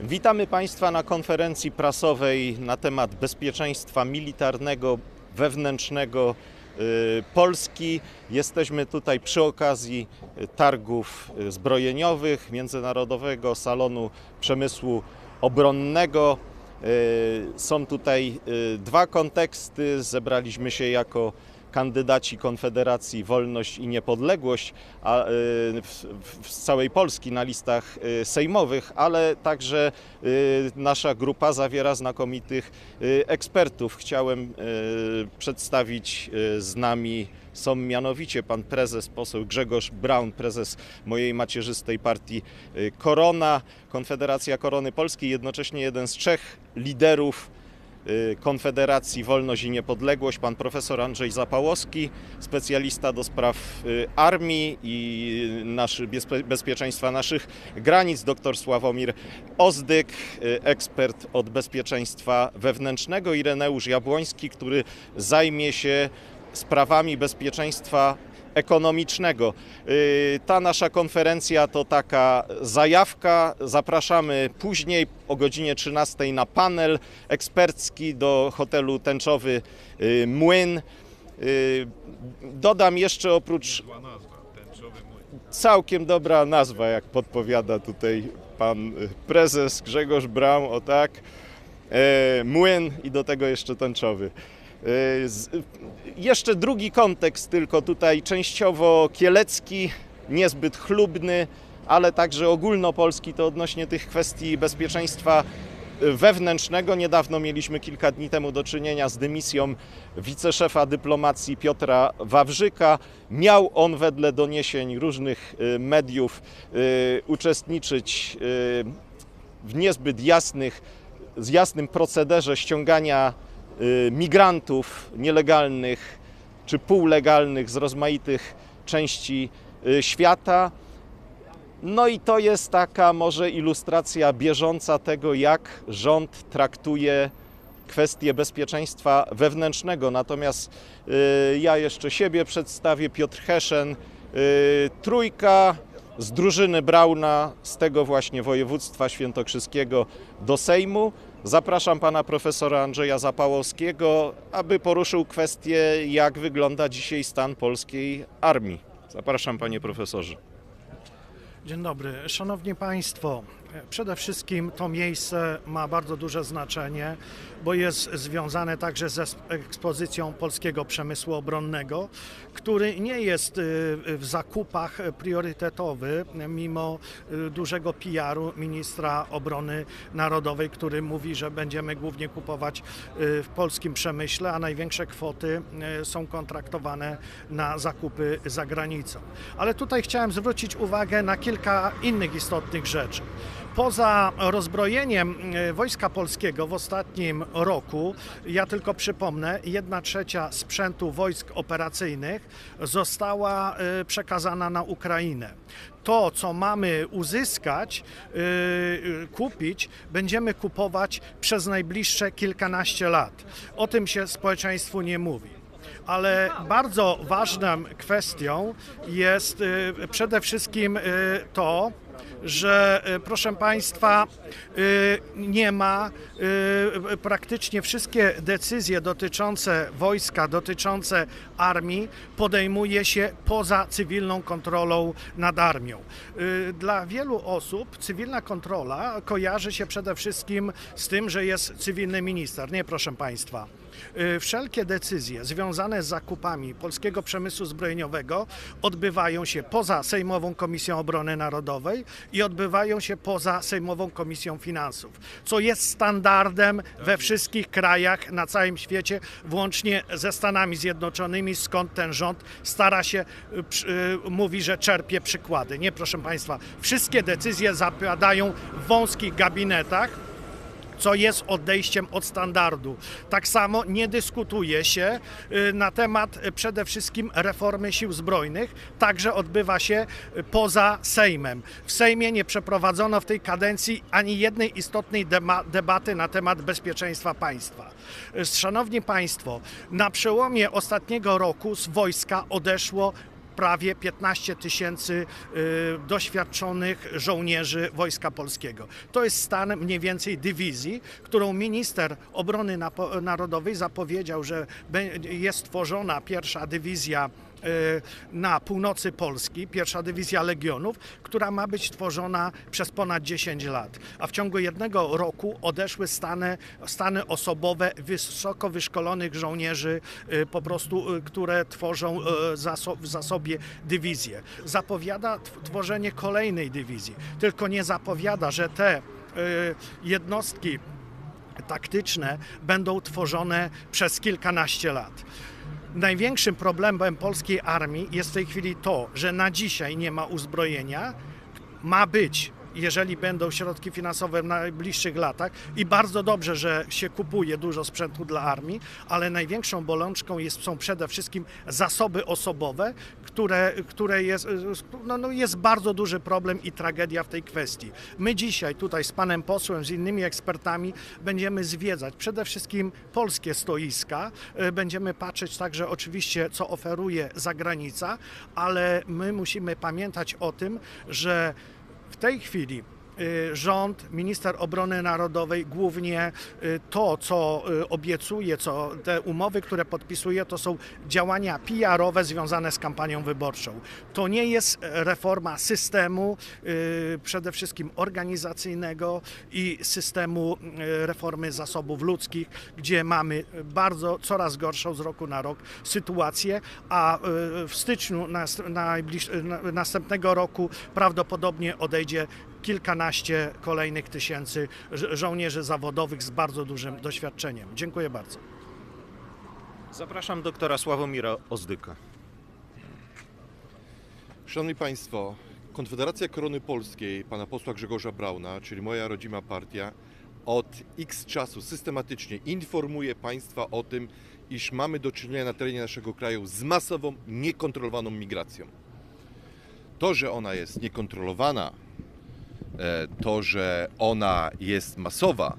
Witamy Państwa na konferencji prasowej na temat bezpieczeństwa militarnego, wewnętrznego y, Polski. Jesteśmy tutaj przy okazji y, targów y, zbrojeniowych Międzynarodowego Salonu Przemysłu Obronnego. Są tutaj dwa konteksty. Zebraliśmy się jako kandydaci Konfederacji Wolność i Niepodległość a, y, z całej Polski na listach y, sejmowych, ale także y, nasza grupa zawiera znakomitych ekspertów. Chciałem przedstawić z nami są mianowicie pan prezes, poseł Grzegorz Braun, prezes mojej macierzystej partii Korona, Konfederacja Korony Polskiej, jednocześnie jeden z trzech liderów Konfederacji Wolność i Niepodległość, pan profesor Andrzej Zapałowski, specjalista do spraw y, armii i naszy, bezpie- bezpieczeństwa naszych granic, dr Sławomir Ozdyk, y, ekspert od bezpieczeństwa wewnętrznego, Ireneusz Jabłoński, który zajmie się sprawami bezpieczeństwa ekonomicznego. Y, Ta nasza konferencja to taka zajawka. Zapraszamy później o godzinie 13 na panel ekspercki do hotelu tęczowy y, Młyn. Y, Dodam jeszcze oprócz całkiem dobra nazwa, jak podpowiada tutaj pan prezes Grzegorz Braun, o tak. E, młyn i do tego jeszcze tęczowy. Z, jeszcze drugi kontekst, tylko tutaj częściowo kielecki, niezbyt chlubny, ale także ogólnopolski, to odnośnie tych kwestii bezpieczeństwa y, wewnętrznego. Niedawno mieliśmy kilka dni temu do czynienia z dymisją wiceszefa dyplomacji Piotra Wawrzyka. Miał on wedle doniesień różnych y, mediów y, uczestniczyć y, w niezbyt jasnych, z jasnym procederze ściągania y, migrantów nielegalnych czy półlegalnych z rozmaitych części y, świata. No i to jest taka może ilustracja bieżąca tego, jak rząd traktuje kwestie bezpieczeństwa wewnętrznego. Natomiast y, ja jeszcze siebie przedstawię, Piotr Heszen, y, trójka z drużyny Brauna z tego właśnie województwa świętokrzyskiego do Sejmu. Zapraszam pana profesora Andrzeja Zapałowskiego, aby poruszył kwestię, jak wygląda dzisiaj stan polskiej armii. Zapraszam panie profesorze. Dzień dobry. Szanowni Państwo, przede wszystkim to miejsce ma bardzo duże znaczenie, bo jest związane także ze ekspozycją polskiego przemysłu obronnego, który nie jest y, w zakupach priorytetowy, mimo y, dużego PR-u ministra obrony narodowej, który mówi, że będziemy głównie kupować y, w polskim przemyśle, a największe kwoty są kontraktowane na zakupy za granicą. Ale tutaj chciałem zwrócić uwagę na kilka innych istotnych rzeczy. Poza rozbrojeniem e, Wojska Polskiego w ostatnim roku, ja tylko przypomnę, jedna trzecia sprzętu wojsk operacyjnych została e, przekazana na Ukrainę. To, co mamy uzyskać, e, kupić, będziemy kupować przez najbliższe kilkanaście lat. O tym się społeczeństwu nie mówi. Ale bardzo ważną kwestią jest przede wszystkim to, że e, proszę Państwa e, nie ma e, praktycznie wszystkie decyzje dotyczące wojska, dotyczące armii podejmuje się poza cywilną kontrolą nad armią. Dla wielu osób cywilna kontrola kojarzy się przede wszystkim z tym, że jest cywilny minister. Nie, proszę Państwa. Y, Wszelkie decyzje związane z zakupami polskiego przemysłu zbrojeniowego odbywają się poza Sejmową Komisją Obrony Narodowej i odbywają się poza Sejmową Komisją Finansów, co jest standardem we wszystkich krajach na całym świecie, włącznie ze Stanami Zjednoczonymi, skąd ten rząd stara się, y, y, mówi, że czerpie przykłady. Nie, proszę Państwa, wszystkie decyzje zapadają w wąskich gabinetach, co jest odejściem od standardu. Tak samo nie dyskutuje się y, na temat y, przede wszystkim reformy sił zbrojnych, także odbywa się y, poza Sejmem. W Sejmie nie przeprowadzono w tej kadencji ani jednej istotnej debaty na temat bezpieczeństwa państwa. Szanowni Państwo, na przełomie ostatniego roku z wojska odeszło prawie 15 tysięcy y, doświadczonych żołnierzy Wojska Polskiego. To jest stan mniej więcej dywizji, którą minister obrony narodowej zapowiedział, że jest tworzona pierwsza dywizja y, na północy Polski, pierwsza dywizja legionów, która ma być tworzona przez ponad 10 lat. A w ciągu jednego roku odeszły stany, stany osobowe wysoko wyszkolonych żołnierzy, y, po prostu, które tworzą w dywizję. Zapowiada tw- tworzenie kolejnej dywizji, tylko nie zapowiada, że te y, jednostki taktyczne będą tworzone przez kilkanaście lat. Największym problemem polskiej armii jest w tej chwili to, że na dzisiaj nie ma uzbrojenia. Ma być, jeżeli będą środki finansowe w najbliższych latach i bardzo dobrze, że się kupuje dużo sprzętu dla armii, ale największą bolączką jest, są przede wszystkim zasoby osobowe, które, które jest, no, no jest bardzo duży problem i tragedia w tej kwestii. My dzisiaj tutaj z panem posłem, z innymi ekspertami będziemy zwiedzać przede wszystkim polskie stoiska, y, będziemy patrzeć także oczywiście, co oferuje zagranica, ale my musimy pamiętać o tym, że w tej chwili rząd, minister obrony narodowej głównie y, to, co y, obiecuje, co te umowy, które podpisuje, to są działania PR-owe związane z kampanią wyborczą. To nie jest reforma systemu, y, przede wszystkim organizacyjnego i systemu y, reformy zasobów ludzkich, gdzie mamy bardzo coraz gorszą z roku na rok sytuację, a y, w styczniu następnego roku prawdopodobnie odejdzie kilkanaście kolejnych tysięcy żo- żołnierzy zawodowych z bardzo dużym doświadczeniem. Dziękuję bardzo. Zapraszam doktora Sławomira Ozdyka. Szanowni Państwo, Konfederacja Korony Polskiej, pana posła Grzegorza Brauna, czyli moja rodzima partia, od x czasu systematycznie informuje Państwa o tym, iż mamy do czynienia na terenie naszego kraju z masową, niekontrolowaną migracją. To, że ona jest niekontrolowana, to, że ona jest masowa,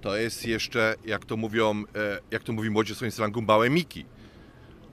to jest jeszcze, jak to mówią, e, jak to mówi młodzież w swoim slangu, małe miki.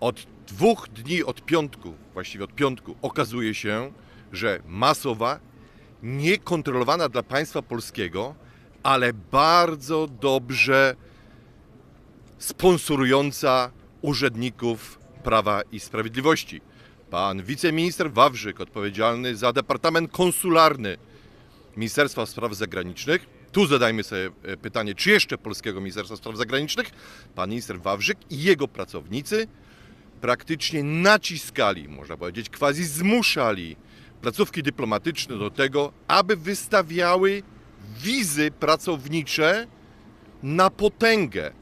Od dwóch dni od piątku, właściwie od piątku, okazuje się, że masowa, niekontrolowana dla państwa polskiego, ale bardzo dobrze sponsorująca urzędników Prawa i Sprawiedliwości. Pan wiceminister Wawrzyk, odpowiedzialny za Departament Konsularny Ministerstwa Spraw Zagranicznych. Tu zadajmy sobie e, pytanie, czy jeszcze polskiego Ministerstwa Spraw Zagranicznych, pan minister Wawrzyk i jego pracownicy praktycznie naciskali, można powiedzieć, quasi zmuszali placówki dyplomatyczne do tego, aby wystawiały wizy pracownicze na potęgę.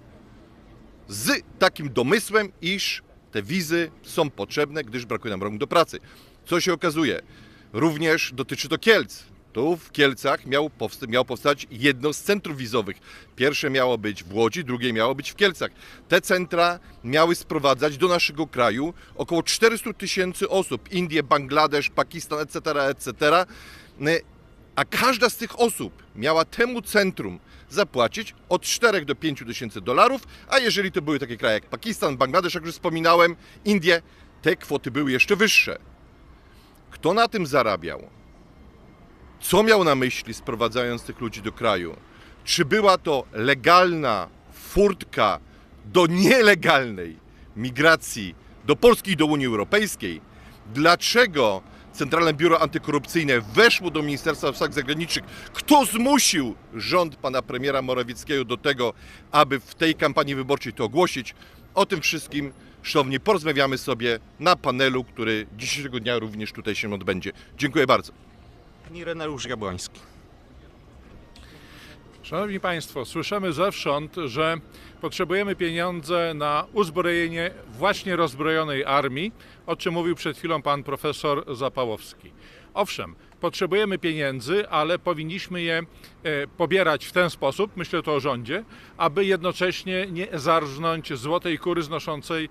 Z takim domysłem, iż te wizy są potrzebne, gdyż brakuje nam rąk do pracy. Co się okazuje? Również dotyczy to Kielc. Tu w Kielcach miał, powsta- miało powstać jedno z centrów wizowych. Pierwsze miało być w Łodzi, drugie miało być w Kielcach. Te centra miały sprowadzać do naszego kraju około 400 tysięcy osób. Indie, Bangladesz, Pakistan, etc., etc. A każda z tych osób miała temu centrum zapłacić od 4 do 5 tysięcy dolarów, a jeżeli to były takie kraje jak Pakistan, Bangladesz, jak już wspominałem, Indie, te kwoty były jeszcze wyższe. Kto na tym zarabiał? Co miał na myśli sprowadzając tych ludzi do kraju? Czy była to legalna furtka do nielegalnej migracji do Polski i do Unii Europejskiej? Dlaczego Centralne Biuro Antykorupcyjne weszło do Ministerstwa Spraw Zagranicznych? Kto zmusił rząd pana premiera Morawieckiego do tego, aby w tej kampanii wyborczej to ogłosić? O tym wszystkim, szanowni, porozmawiamy sobie na panelu, który dzisiejszego dnia również tutaj się odbędzie. Dziękuję bardzo. Pani Reneusz Jabłański. Szanowni Państwo, słyszymy zewsząd, że potrzebujemy pieniądze na uzbrojenie właśnie rozbrojonej armii, o czym mówił przed chwilą pan profesor Zapałowski. Owszem, potrzebujemy pieniędzy, ale powinniśmy je e, pobierać w ten sposób, myślę to o rządzie, aby jednocześnie nie zarżnąć złotej kury znoszącej,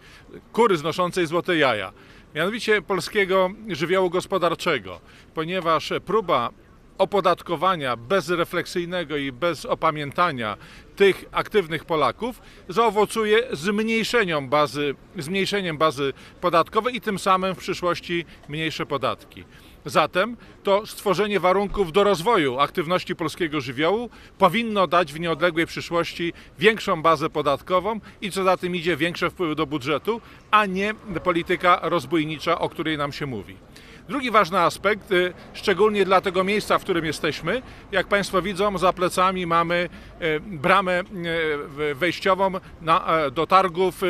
kury znoszącej złote jaja. Mianowicie polskiego żywiołu gospodarczego, ponieważ próba opodatkowania bezrefleksyjnego i bez opamiętania tych aktywnych Polaków zaowocuje zmniejszeniem bazy, zmniejszeniem bazy podatkowej i tym samym w przyszłości mniejsze podatki. Zatem to stworzenie warunków do rozwoju aktywności polskiego żywiołu powinno dać w nieodległej przyszłości większą bazę podatkową i co za tym idzie większe wpływy do budżetu, a nie polityka rozbójnicza, o której nam się mówi. Drugi ważny aspekt, y, szczególnie dla tego miejsca, w którym jesteśmy, jak Państwo widzą, za plecami mamy y, bramę y, wejściową e, do targów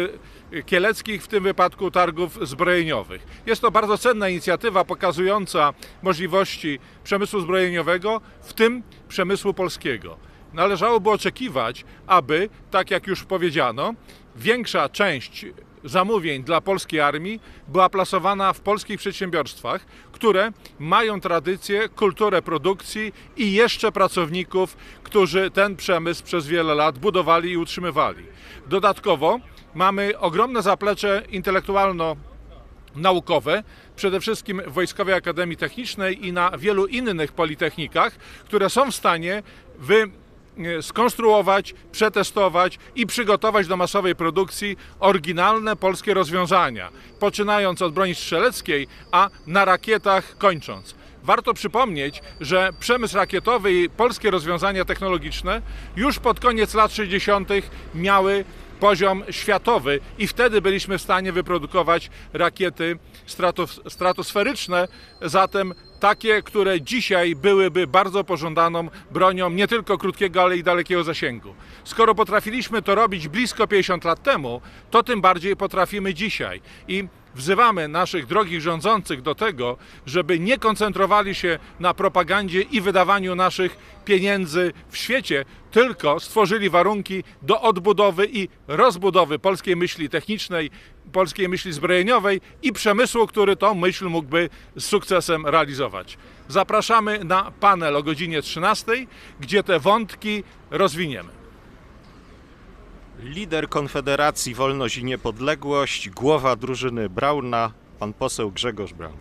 kieleckich, w tym wypadku targów zbrojeniowych. Jest to bardzo cenna inicjatywa pokazująca możliwości przemysłu zbrojeniowego, w tym przemysłu polskiego. Należałoby oczekiwać, aby, tak jak już powiedziano, większa część zamówień dla polskiej armii była plasowana w polskich przedsiębiorstwach, które mają tradycję, kulturę produkcji i jeszcze pracowników, którzy ten przemysł przez wiele lat budowali i utrzymywali. Dodatkowo mamy ogromne zaplecze intelektualno naukowe, przede wszystkim w Wojskowej Akademii Technicznej i na wielu innych politechnikach, które są w stanie wy skonstruować, przetestować i przygotować do masowej produkcji oryginalne polskie rozwiązania, poczynając od broni strzeleckiej, a na rakietach kończąc. Warto przypomnieć, że przemysł rakietowy i polskie rozwiązania technologiczne już pod koniec lat 60. miały poziom światowy i wtedy byliśmy w stanie wyprodukować rakiety stratos, stratosferyczne, zatem takie, które dzisiaj byłyby bardzo pożądaną bronią nie tylko krótkiego, ale i dalekiego zasięgu. Skoro potrafiliśmy to robić blisko 50 lat temu, to tym bardziej potrafimy dzisiaj. I wzywamy naszych drogich rządzących do tego, żeby nie koncentrowali się na propagandzie i wydawaniu naszych pieniędzy w świecie, tylko stworzyli warunki do odbudowy i rozbudowy polskiej myśli technicznej, polskiej myśli zbrojeniowej i przemysłu, który tą myśl mógłby z sukcesem realizować. Zapraszamy na panel o godzinie 13, gdzie te wątki rozwiniemy. Lider Konfederacji Wolność i Niepodległość, głowa drużyny Brauna, pan poseł Grzegorz Braun.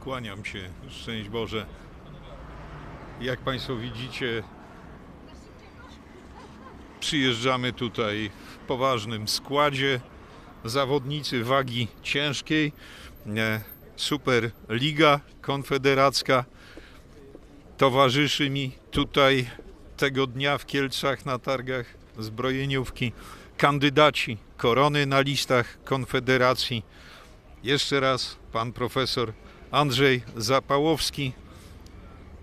Kłaniam się, szczęść Boże. Jak Państwo widzicie, przyjeżdżamy tutaj w poważnym składzie. Zawodnicy wagi ciężkiej, e, Super Liga Konfederacka towarzyszy mi tutaj tego dnia w Kielcach na targach zbrojeniówki. Kandydaci korony na listach Konfederacji. Jeszcze raz pan profesor Andrzej Zapałowski,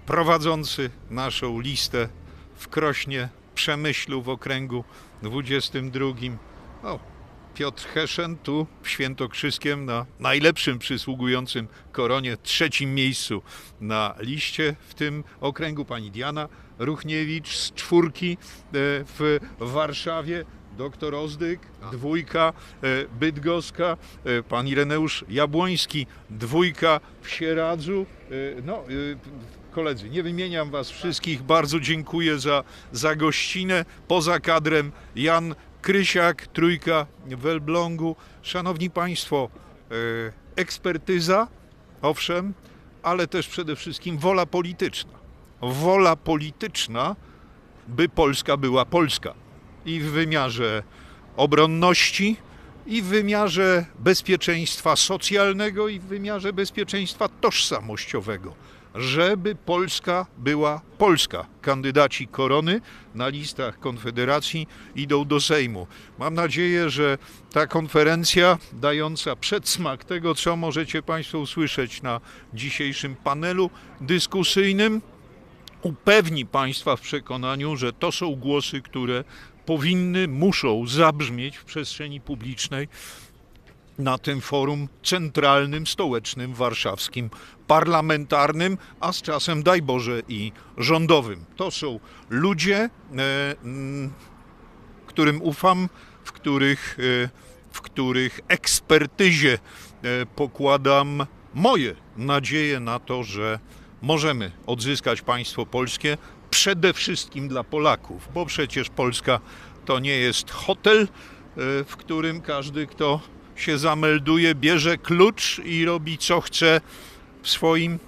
prowadzący naszą listę w Krośnie, Przemyślu w okręgu 22. O, Piotr Heszen tu w Świętokrzyskiem na najlepszym przysługującym koronie trzecim miejscu na liście w tym okręgu. Pani Diana Ruchniewicz z czwórki e, w Warszawie. Doktor Ozdyk, dwójka, e, Bydgoska, e, pan Ireneusz Jabłoński, dwójka w Sieradzu. No, koledzy, nie wymieniam was wszystkich, bardzo dziękuję za, za gościnę. Poza kadrem Jan Krysiak, trójka w Elblągu. Szanowni Państwo, e, ekspertyza, owszem, ale też przede wszystkim wola polityczna. Wola polityczna, by Polska była Polska i w wymiarze obronności, i w wymiarze bezpieczeństwa socjalnego, i w wymiarze bezpieczeństwa tożsamościowego. Żeby Polska była Polska. Kandydaci korony na listach Konfederacji idą do Sejmu. Mam nadzieję, że ta konferencja, dająca przedsmak tego, co możecie Państwo usłyszeć na dzisiejszym panelu dyskusyjnym, upewni Państwa w przekonaniu, że to są głosy, które powinny, muszą zabrzmieć w przestrzeni publicznej na tym forum centralnym, stołecznym, warszawskim, parlamentarnym, a z czasem, daj Boże, i rządowym. To są ludzie, e, mm, którym ufam, w których, e, w których ekspertyzie e, pokładam moje nadzieje na to, że możemy odzyskać państwo polskie przede wszystkim dla Polaków, bo przecież Polska to nie jest hotel, w którym każdy, kto się zamelduje, bierze klucz i robi co chce w swoim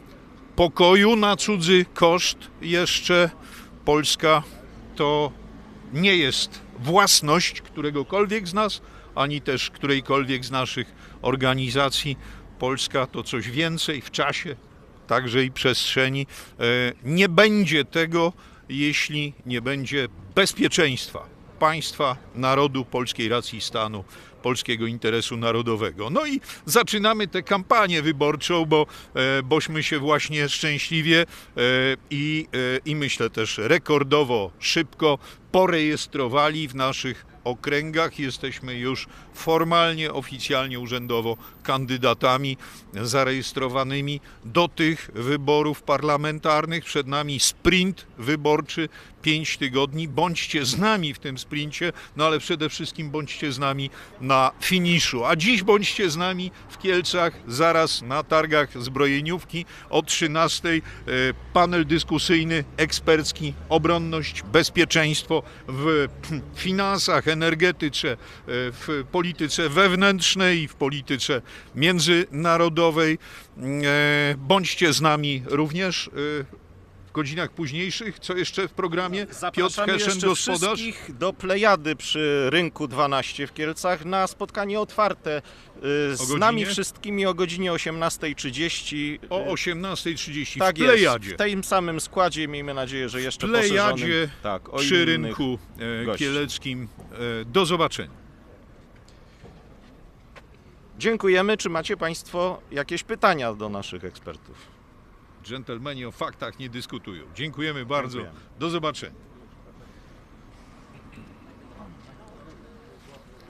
pokoju na cudzy koszt jeszcze Polska to nie jest własność któregokolwiek z nas, ani też którejkolwiek z naszych organizacji. Polska to coś więcej w czasie, także i przestrzeni. E, Nie będzie tego, jeśli nie będzie bezpieczeństwa państwa, narodu, polskiej racji stanu, polskiego interesu narodowego. No i zaczynamy tę kampanię wyborczą, bo e, bośmy się właśnie szczęśliwie e, i, e, i myślę też rekordowo szybko porejestrowali w naszych okręgach. Jesteśmy już formalnie, oficjalnie, urzędowo kandydatami zarejestrowanymi do tych wyborów parlamentarnych. Przed nami sprint wyborczy, 5 tygodni. Bądźcie z nami w tym sprincie, no ale przede wszystkim bądźcie z nami na finiszu. A dziś bądźcie z nami w Kielcach, zaraz na targach zbrojeniówki o 13. e, Panel dyskusyjny, ekspercki, obronność, bezpieczeństwo w finansach, energetyce, e, w polityce wewnętrznej w polityce międzynarodowej. E, Bądźcie z nami również w godzinach późniejszych. Co jeszcze w programie? Piotr Zapraszamy Heszen, jeszcze gospodarz. wszystkich do Plejady przy Rynku 12 w Kielcach na spotkanie otwarte y, z nami wszystkimi o godzinie 18.30. O Y, 18.30 tak w Plejadzie. jest, w tym samym składzie, miejmy nadzieję, że jeszcze W Plejadzie. Tak, o przy rynku e, gości. kieleckim. E, Do zobaczenia. Dziękujemy. Czy macie Państwo jakieś pytania do naszych ekspertów? Dżentelmeni o faktach nie dyskutują. Dziękujemy bardzo. Dziękujemy. Do zobaczenia.